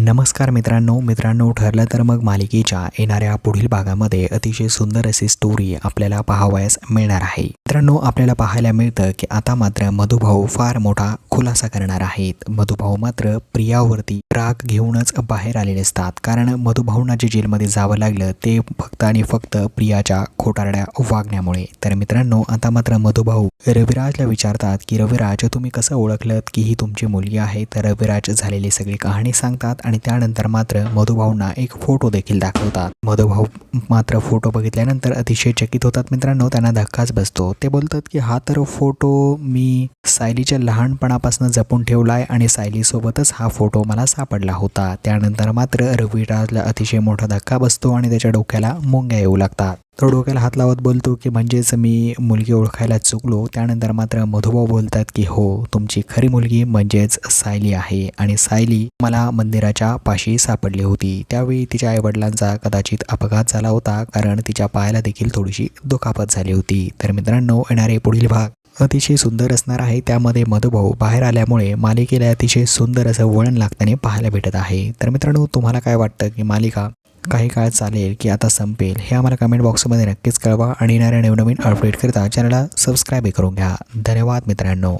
नमस्कार मित्रांनो मित्रांनो ठरलं तर मग मालिकेच्या येणाऱ्या पुढील भागामध्ये अतिशय सुंदर अशी स्टोरी आपल्याला पाहावयास मिळणार आहे. मित्रांनो आपल्याला पाहायला मिळतं की आता मात्र मधुभाऊ फार मोठा खुलासा करणार आहेत. मधुभाऊ मात्र प्रियावरती राग घेऊनच बाहेर आलेले असतात. कारण मधुभाऊंना जे जेलमध्ये जावं लागलं ते फक्त आणि फक्त प्रियाच्या खोटारड्या वागण्यामुळे. तर मित्रांनो आता मात्र मधुभाऊ रविराजला विचारतात की रविराज तुम्ही कसं ओळखलं की ही तुमची मुलगी आहे? तर रविराज झालेली सगळी कहाणी सांगतात आणि त्यानंतर मात्र मधुभाऊंना एक फोटो देखील दाखवतात. मधुभाऊ मात्र फोटो बघितल्यानंतर अतिशय चकित होतात मित्रांनो त्यांना धक्काच बसतो. ते बोलतात की हा तर फोटो मी सायलीच्या लहानपणापासून जपून ठेवला आहे आणि सायलीसोबतच हा फोटो मला सापडला होता. त्यानंतर मात्र रविराजला अतिशय मोठा धक्का बसतो आणि त्याच्या डोक्याला मुंग्या येऊ लागतात. तो डोक्याला हात लावत बोलतो की म्हणजेच मी मुलगी ओळखायला चुकलो. त्यानंतर मात्र मधुभाऊ बोलतात की हो तुमची खरी मुलगी म्हणजेच सायली आहे आणि सायली मला मंदिराच्या पाशी सापडली होती. त्यावेळी तिच्या आईवडिलांचा कदाचित अपघात झाला होता कारण तिच्या पायाला देखील थोडीशी दुखापत झाली होती. तर मित्रांनो येणारे पुढील भाग अतिशय सुंदर असणार आहे. त्यामध्ये मधुभाऊ बाहेर आल्यामुळे मालिकेला अतिशय सुंदर असं वळण लागताना पाहायला भेटत आहे. तर मित्रांनो तुम्हाला काय वाटतं की मालिका काही काळ चालेल की आता संपेल हे आम्हाला कमेंट बॉक्समध्ये नक्कीच कळवा. आणि येणाऱ्या नवनवीन अपडेट करता चॅनलला सबस्क्राईब करून घ्या. धन्यवाद मित्रांनो.